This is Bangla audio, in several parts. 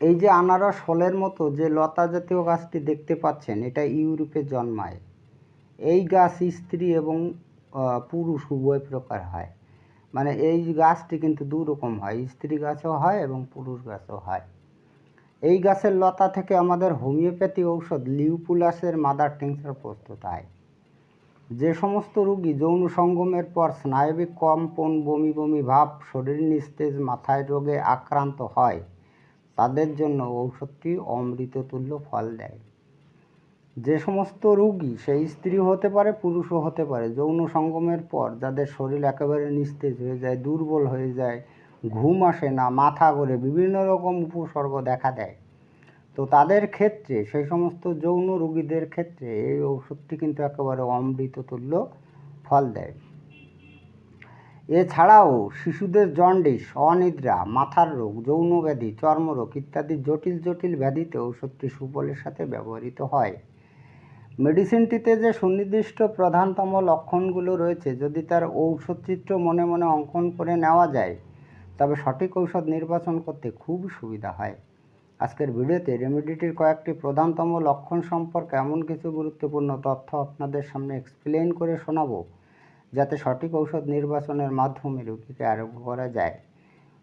এই যে আনারস ফলের মতো যে লতা জাতীয় গাছটি দেখতে পাচ্ছেন, এটা ইউরোপে জন্মায়। এই গাছ স্ত্রী এবং পুরুষ উভয় প্রকার হয়। মানে এই গাছটি কিন্তু দু রকম হয়, স্ত্রী গাছও হয় এবং পুরুষ গাছও হয়। এই গাছের লতা থেকে আমাদের হোমিওপ্যাথি ঔষধ লিউপুলাসের মাদার টিংচার প্রস্তুত হয়। যে সমস্ত রোগী যৌন সঙ্গমের পর স্নায়বিক কম্পন, বমি বমি ভাব, শরীর নিস্তেজ, মাথায় রোগে আক্রান্ত হয় তাদের জন্য ঔষধটি অমৃততুল্য ফল দেয়। যে সমস্ত রোগী সেই স্ত্রী হতে পারে, পুরুষও হতে পারে, যৌন সঙ্গমের পর যাদের শরীর একেবারে নিস্তেজ হয়ে যায়, দুর্বল হয়ে যায়, ঘুম আসে না, মাথা ঘোরে, বিভিন্ন রকম উপসর্গ দেখা দেয়। তো তাদের ক্ষেত্রে, সেই সমস্ত যৌন রোগীদের ক্ষেত্রে এই ওষুধটি কিন্তু একেবারে অমৃততুল্য ফল দেয়। এছাড়াও শিশুদের জন্ডিস, অনিদ্রা, মাথার রোগ, যৌন ব্যাধি, চর্মরোগ ইত্যাদি জটিল জটিল ব্যাধিতে ওষুধটি সুফলের সাথে ব্যবহৃত হয়। মেডিসিনটিতে যে সুনির্দিষ্ট প্রধানতম লক্ষণগুলো রয়েছে, যদি তার ঔষধ চিত্র মনে মনে অঙ্কন করে নেওয়া যায়, তবে সঠিক ঔষধ নির্বাচন করতে খুব সুবিধা হয়। আজকের ভিডিওতে রেমেডিটির কয়েকটি প্রধানতম লক্ষণ সম্পর্কে এমন কিছু গুরুত্বপূর্ণ তথ্য আপনাদের সামনে এক্সপ্লেন করে শোনাবো। যাতে সঠিক ঔষধ নির্বাচনের মাধ্যমে রোগীকে আরোগ্য করা যায়।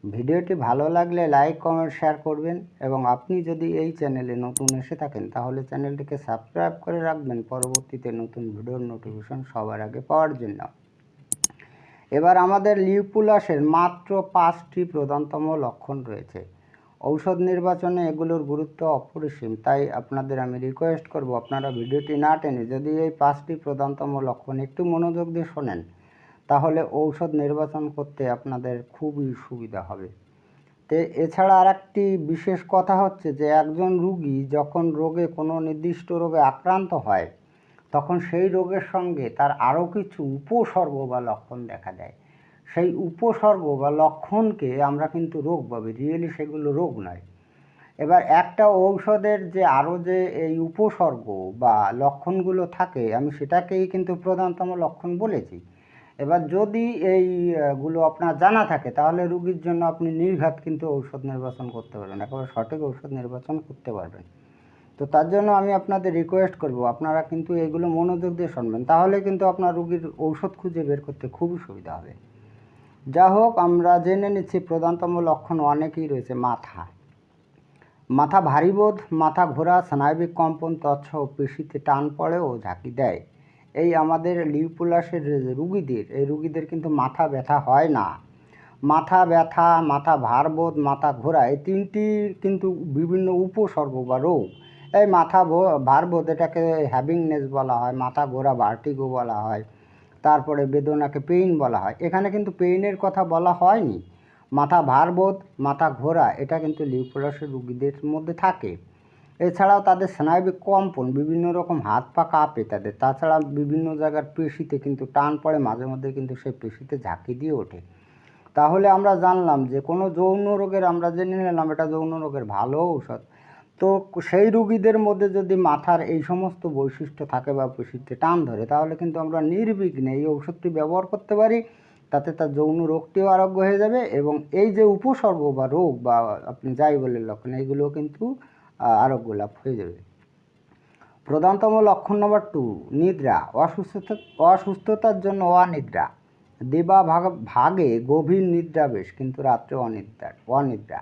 ভিডিওটি ভালো লাগলে লাইক, কমেন্ট, শেয়ার করবেন এবং আপনি যদি এই চ্যানেলে নতুন এসে থাকেন, তাহলে চ্যানেলটিকে সাবস্ক্রাইব করে রাখবেন। পরবর্তীতে নতুন ভিডিওর নোটিফিকেশন সবার আগে পাওয়ার জন্য। এবার আমাদের লিউপুলাসের মাত্র পাঁচটি প্রধানতম লক্ষণ রয়েছে। ঔষধ নির্বাচনে এগুলোর গুরুত্ব অপরিসীম, তাই আপনাদের আমি রিকোয়েস্ট করব আপনারা ভিডিওটি না টেনে যদি এই পাঁচটি প্রধানতম লক্ষণ একটু মনোযোগ দিয়ে শোনেন, তাহলে ঔষধ নির্বাচন করতে আপনাদের খুবই সুবিধা হবে। তে এছাড়া আর একটি বিশেষ কথা হচ্ছে যে, একজন রুগী যখন রোগে কোনো নির্দিষ্ট রোগে আক্রান্ত হয়, তখন সেই রোগের সঙ্গে তার আরও কিছু উপসর্গ বা লক্ষণ দেখা দেয়। সেই উপসর্গ বা লক্ষণকে আমরা কিন্তু রোগ ভাবি রিয়েলি সেগুলো রোগ নয়। এবার একটা ঔষধের যে আরও যে এই উপসর্গ বা লক্ষণগুলো থাকে, আমি সেটাকেই কিন্তু প্রধানতম লক্ষণ বলেছি। এবার যদি এইগুলো আপনার জানা থাকে, তাহলে রুগীর জন্য আপনি নির্ঘাত কিন্তু ঔষধ নির্বাচন করতে পারবেন, একেবারে সঠিক ঔষধ নির্বাচন করতে পারবেন। তো তার জন্য আমি আপনাদের রিকোয়েস্ট করব, আপনারা কিন্তু এগুলো মনোযোগ দিয়ে শুনবেন, তাহলে কিন্তু আপনার রুগীর ঔষধ খুঁজে বের করতে খুবই সুবিধা হবে। যা হোক আমরা জেনে নিচ্ছি প্রধানতম লক্ষণ অনেকই রয়েছে, মাথা। মাথা ভারী বোধ, মাথা ঘোরা, স্নায়বিক কম্পন তৎসহ পেশিতে টান পড়ে ও ঝাঁকি দেয়। এই আমাদের লিউপুলাসের রুগীদের, এই রুগীদের কিন্তু মাথা ব্যথা হয় না। মাথা ব্যথা, মাথা ভারবোধ মাথা ঘোরা, এই তিনটি কিন্তু বিভিন্ন উপসর্গ বা রোগ। এই মাথা ভারবোধ এটাকে হ্যাভিংনেস বলা হয়, মাথা ঘোরা, ভার্টিগো বলা হয়। তারপরে বেদনাকে পেইন বলা হয়। এখানে কিন্তু পেইনের কথা বলা হয়নি। মাথা ভারবোধ মাথা ঘোরা, এটা কিন্তু লিউপুলাসের রুগীদের মধ্যে থাকে। এছাড়াও তাদের স্নায়বিক কম্পন, বিভিন্ন রকম হাত পা কাঁপে তাদের। তাছাড়া বিভিন্ন জায়গার পেশিতে কিন্তু টান পড়ে, মাঝে মধ্যে কিন্তু সেই পেশিতে ঝাঁকি দিয়ে ওঠে। তাহলে আমরা জানলাম যে কোনো যৌন রোগের, আমরা জেনে নিলাম এটা যৌন রোগের ভালো ঔষধ। তো সেই রুগীদের মধ্যে যদি মাথার এই সমস্ত বৈশিষ্ট্য থাকে বা পেশিতে টান ধরে, তাহলে কিন্তু আমরা নির্বিঘ্নে এই ঔষধটি ব্যবহার করতে পারি। তাতে তার যৌন রোগটিও আরোগ্য হয়ে যাবে এবং এই যে উপসর্গ বা রোগ বা আপনি যাই বলেন লক্ষণ এইগুলো কিন্তু আরোগ্য লাভ হয়ে যাবে। প্রধানতম লক্ষণ নম্বর টু নিদ্রা। অসুস্থতা, অসুস্থতার জন্য অনিদ্রা। দিবা ভাগ, ভাগে গভীর নিদ্রাবেশ কিন্তু রাত্রে অনিদ্রা অনিদ্রা।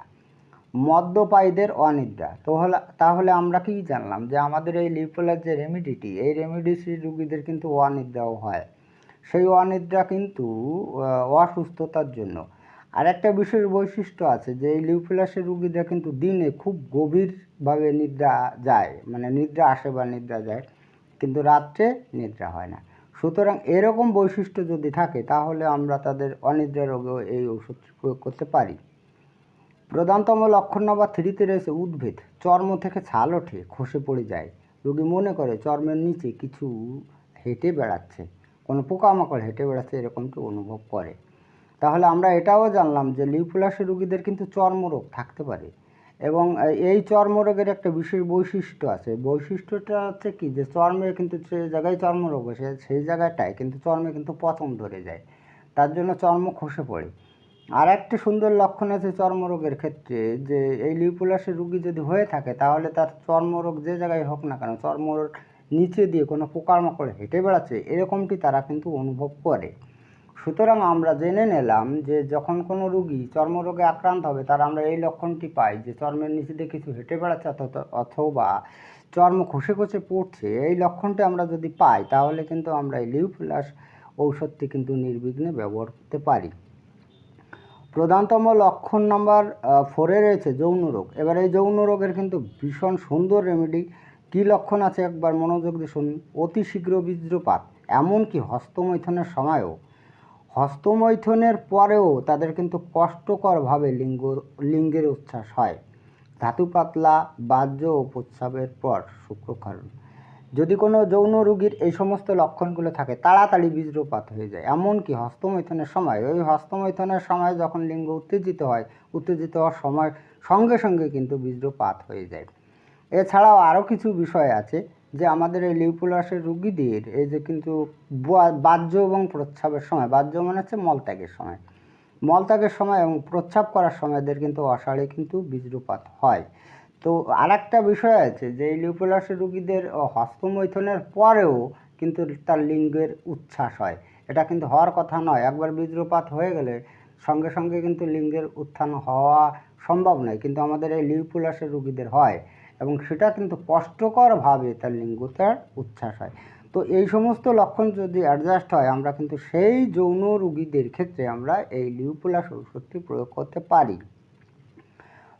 মদ্যপায়ীদের অনিদ্রা। তো হলে, তাহলে আমরা কি জানলাম যে আমাদের এই লিপোলার যে রেমিডিটি এই রেমিডিসি রুগীদের কিন্তু অনিদ্রাও হয়। সেই অনিদ্রা কিন্তু অসুস্থতার জন্য। আর একটা বিশেষ বৈশিষ্ট্য আছে যে এই লিউফিলাসের রুগীরা কিন্তু দিনে খুব গভীরভাবে নিদ্রা যায় মানে নিদ্রা আসে বা নিদ্রা যায়, কিন্তু রাত্রে নিদ্রা হয় না। সুতরাং এরকম বৈশিষ্ট্য যদি থাকে, তাহলে আমরা তাদের অনিদ্রা রোগেও এই ওষুধ প্রয়োগ করতে পারি। প্রধানতম লক্ষণ নম্বর থ্রিতে রয়েছে উদ্ভিদ। চর্ম থেকে ছাল ওঠে, খসে পড়ে যায়। রোগী মনে করে চর্মের নিচে কিছু হেঁটে বেড়াচ্ছে। কোনো পোকামাকড় হেঁটে বেড়াচ্ছে এরকমটি অনুভব করে। তাহলে আমরা এটাও জানলাম যে লিউপুলাসের রোগীদের কিন্তু চর্মরোগ থাকতে পারে এবং এই চর্মরোগের একটা বিশেষ বৈশিষ্ট্য আছে। বৈশিষ্ট্যটা হচ্ছে কি যে চর্মে কিন্তু যে জায়গায় চর্মরোগ হয়, সে- সেই জায়গাটায় কিন্তু চর্মে কিন্তু পচন ধরে যায়। তার জন্য চর্ম খসে পড়ে। আর একটি সুন্দর লক্ষণ আছে চর্মরোগের ক্ষেত্রে, যে এই লিউপুলাসের রুগী যদি হয়ে থাকে, তাহলে তার চর্মরোগ যে জায়গায় হোক না কেন, চর্মরোগ নিচে দিয়ে কোনো পোকামাকড় হেঁটে বেড়াচ্ছে, এরকমটি তারা কিন্তু অনুভব করে। সুতরাং আমরা জেনে নিলাম যে যখন কোনো রুগী চর্মরোগে আক্রান্ত হবে, তার আমরা এই লক্ষণটি পাই যে চর্মের নিচে দিয়ে কিছু হেঁটে বেড়াচ্ছে অথবা চর্ম খসে খসে পড়ছে, এই লক্ষণটি আমরা যদি পাই, তাহলে কিন্তু আমরা এই লিউপুলাস ঔষধটি কিন্তু নির্বিঘ্নে ব্যবহার করতে পারি। প্রধানতম লক্ষণ নাম্বার ফোরে রয়েছে যৌন রোগ। এবার এই যৌন রোগের কিন্তু ভীষণ সুন্দর রেমেডি কী লক্ষণ আছে একবার মনোযোগ দিয়ে শুনুন? অতি শীঘ্র বীজ্রপাত এমনকি হস্তমৈথনের সময়ও। হস্তমৈথনের পরেও তাদের কিন্তু কষ্টকরভাবে লিঙ্গ, লিঙ্গের উচ্ছ্বাস হয়। ধাতু পাতলা বাহ্য ও প্রস্রাবের পর শুক্রক্ষরণ যদি কোনো যৌন রোগীর এই সমস্ত লক্ষণগুলো থাকে, তাড়াতাড়ি বীজ্রপাত হয়ে যায়। এমনকি হস্তমৈথনের সময়, ওই হস্তমৈথনের সময় যখন লিঙ্গ উত্তেজিত হয়, উত্তেজিত হওয়ার সময় সঙ্গে সঙ্গে কিন্তু বীজ্রপাত হয়ে যায়। এছাড়াও আরও কিছু বিষয় আছে যে আমাদের এই লিউপুলাসের রুগীদের, এই যে কিন্তু বাহ্য এবং প্রস্রাবের সময়, বাহ্য মানে হচ্ছে মলত্যাগের সময়। মলত্যাগের সময় এবং প্রস্রাব করার সময় এদের কিন্তু অষাঢ়ে কিন্তু বীজ্রপাত হয়। তো আরেকটা বিষয় আছে, যে এই লিউপুলাসের রুগীদের হস্তমৈথনের পরেও কিন্তু তার লিঙ্গের উচ্ছ্বাস হয়। এটা কিন্তু হওয়ার কথা নয়। একবার বীজ্রপাত হয়ে গেলে সঙ্গে সঙ্গে কিন্তু লিঙ্গের উত্থান হওয়া সম্ভব নয়, কিন্তু আমাদের এই লিউপুলাসের রুগীদের হয় এবং সেটা কিন্তু কষ্টকরভাবে তার লিঙ্গতার উচ্ছ্বাস হয়। তো এই সমস্ত লক্ষণ যদি অ্যাডজাস্ট হয়, আমরা কিন্তু সেই যৌন রুগীদের ক্ষেত্রে আমরা এই লিউপুলাস ওষুধটি প্রয়োগ করতে পারি।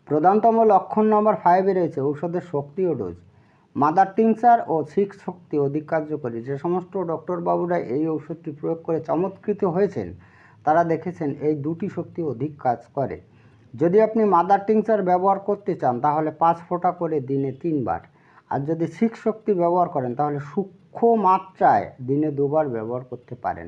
প্রধানতম লক্ষণ নম্বর ফাইভে রয়েছে ঔষধের শক্তি ও ডোজ মাদার টিংচার ও সিক্স শক্তি অধিক কার্যকরী। যে সমস্ত ডক্টর বাবুরা এই ঔষধটি প্রয়োগ করে চমৎকৃত হয়েছেন, তারা দেখেছেন এই দুটি শক্তি অধিক কাজ করে। যদি আপনি মাদার টিংচার ব্যবহার করতে চান, তাহলে পাঁচ ফোঁটা করে দিনে তিনবার। আর যদি সিক্স শক্তি ব্যবহার করেন, তাহলে সূক্ষ্ম মাত্রায় দিনে দুবার ব্যবহার করতে পারেন।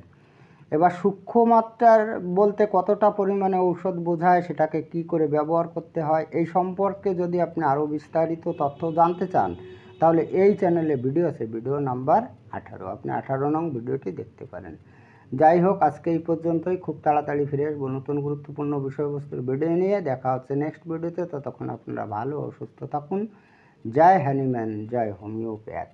এবার সূক্ষ্ম মাত্রার বলতে কতটা পরিমাণে ঔষধ বোঝায়, সেটাকে কি করে ব্যবহার করতে হয়, এই সম্পর্কে যদি আপনি আরও বিস্তারিত তথ্য জানতে চান, তাহলে এই চ্যানেলে ভিডিও আছে, ভিডিও নাম্বার আঠারো। আপনি আঠারো নং ভিডিওটি দেখতে পারেন। যাই হোক, আজকে এই পর্যন্তই। খুব তাড়াতাড়ি ফিরে আসব নতুন গুরুত্বপূর্ণ বিষয়বস্তুর ভিডিও নিয়ে। দেখা হচ্ছে নেক্সট ভিডিওতে। ততক্ষণ আপনারা ভালো ও সুস্থ থাকুন। জয় হ্যানিম্যান জয় হোমিওপ্যাথ।